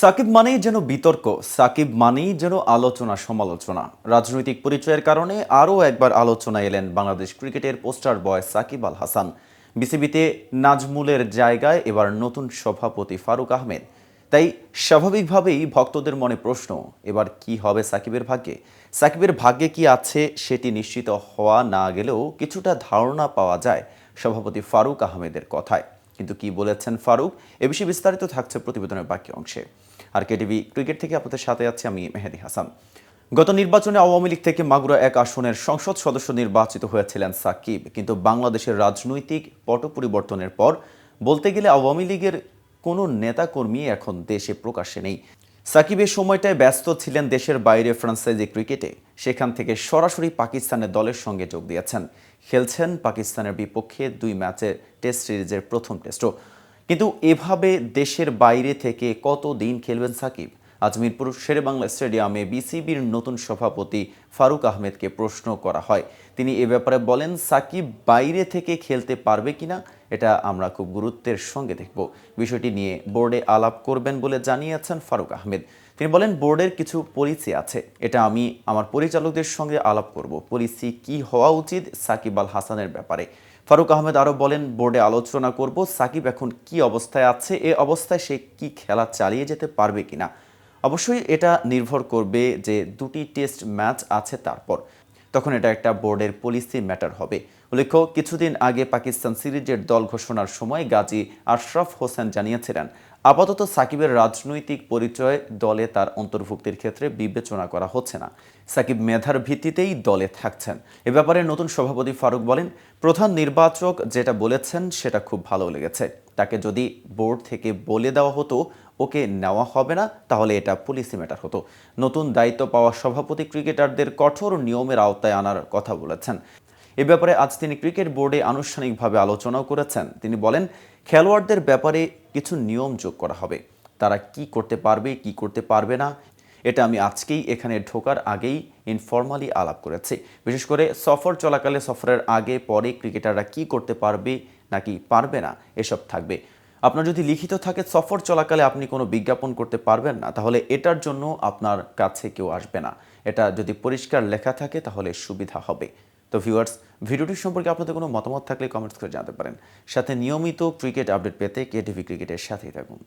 সাকিব মানেই যেন বিতর্ক, সাকিব মানেই যেন আলোচনা সমালোচনা। রাজনৈতিক পরিচয়ের কারণে আরও একবার আলোচনা এলেন বাংলাদেশ ক্রিকেটের পোস্টার বয় সাকিব আল হাসান। বিসিবিতে নাজমুলের জায়গায় এবার নতুন সভাপতি ফারুক আহমেদ। তাই স্বাভাবিকভাবেই ভক্তদের মনে প্রশ্ন, এবার কি হবে সাকিবের ভাগ্যে? সাকিবের ভাগ্যে কি আছে সেটি নিশ্চিত হওয়া না গেলেও কিছুটা ধারণা পাওয়া যায় সভাপতি ফারুক আহমেদের কথায়। কিন্তু কি বলেছেন ফারুক? এ বিষয়ে বিস্তারিত থাকছে প্রতিবেদনের বাকি অংশে। আর কেটিভি ক্রিকেট থেকে আপনাদের সাথে আছি আমি মেহেদি হাসান। গত নির্বাচনে আওয়ামী লীগ থেকে মাগুরা এক আসনের সংসদ সদস্য নির্বাচিত হয়েছিলেন সাকিব, কিন্তু বাংলাদেশের রাজনৈতিক পট পরিবর্তনের পর বলতে গেলে আওয়ামী লীগের কোনো নেতাকর্মী এখন দেশে প্রকাশ্যে নেই। সাকিবের সময়টায় ব্যস্ত ছিলেন দেশের বাইরে ফ্রান্সাইজি ক্রিকেটে, সেখান থেকে সরাসরি পাকিস্তানের দলের সঙ্গে যোগ দিয়েছেন। খেলছেন পাকিস্তানের বিপক্ষে দুই ম্যাচের টেস্ট সিরিজের প্রথম টেস্টও। কিন্তু এভাবে দেশের বাইরে থেকে কত দিন খেলবেন সাকিব? আজ মিরপুর শেরেবাংলা স্টেডিয়ামে বিসিবির নতুন সভাপতি ফারুক আহমেদকে প্রশ্ন করা হয়। তিনি এ ব্যাপারে বলেন, সাকিব বাইরে থেকে খেলতে পারবে কিনা, এটা আমরা খুব গুরুত্বের সঙ্গে দেখব। বিষয়টি নিয়ে বোর্ডে আলাপ করবেন বলে জানিয়েছেন ফারুক আহমেদ। তিনি বলেন, বোর্ডের কিছু পলিসি আছে, এটা আমি আমার পরিচালকদের সঙ্গে আলাপ করব। পলিসি কি হওয়া উচিত সাকিব আল হাসানের ব্যাপারে? ফারুক আহমেদ আরও বলেন, বোর্ডে আলোচনা করব, সাকিব এখন কি অবস্থায় আছে, এ অবস্থায় সে কি খেলা চালিয়ে যেতে পারবে কিনা। অবশ্যই এটা নির্ভর করবে যে দুটি টেস্ট ম্যাচ আছে তারপর। তখন এটা একটা বোর্ডের পলিসি ম্যাটার হবে। উল্লেখ্য, কিছুদিন আগে পাকিস্তান সিরিজের দল ঘোষণার সময় গাজী আশরাফ হোসেন জানিয়েছিলেন, আপাতত সাকিবের রাজনৈতিক পরিচয় দলে তার অন্তর্ভুক্তির ক্ষেত্রে বিবেচনা করা হচ্ছে না। সাকিব মেধার ভিত্তিতেই দলে থাকছেন। এ ব্যাপারে নতুন সভাপতি ফারুক বলেন, প্রধান নির্বাচক যেটা বলেছেন সেটা খুব ভালো লেগেছে। তাকে যদি বোর্ড থেকে বলে দেওয়া হতো ওকে নেওয়া হবে না, তাহলে এটা পলিসি ম্যাটার হতো। নতুন দায়িত্ব পাওয়া সভাপতি ক্রিকেটারদের কঠোর নিয়মের আওতায় আনার কথা বলেছেন। এ ব্যাপারে আজ তিনি ক্রিকেট বোর্ডে আনুষ্ঠানিকভাবে আলোচনাও করেছেন। তিনি বলেন, খেলোয়াড়দের ব্যাপারে কিছু নিয়ম যোগ করা হবে। তারা কি করতে পারবে, কি করতে পারবে না, এটা আমি আজকেই এখানে ঢোকার আগেই ইনফর্মালি আলাপ করেছি। বিশেষ করে সফর চলাকালে সফরের আগে, পরে ক্রিকেটাররা কি করতে পারবে নাকি পারবে না, এসব থাকবে। আপনার যদি লিখিত থাকে সফর চলাকালে আপনি কোনো বিজ্ঞাপন করতে পারবেন না, তাহলে এটার জন্য আপনার কাছে কেউ আসবে না। এটা যদি পরিষ্কার লেখা থাকে, তাহলে সুবিধা হবে। তো ভিউয়ার্স, ভিডিওটি সম্পর্কে আপনাদের কোনো মতামত থাকলে কমেন্টস করে জানাতে পারেন। সাথে নিয়মিত ক্রিকেট আপডেট পেতে কেটিভি ক্রিকেটের সাথেই থাকুন।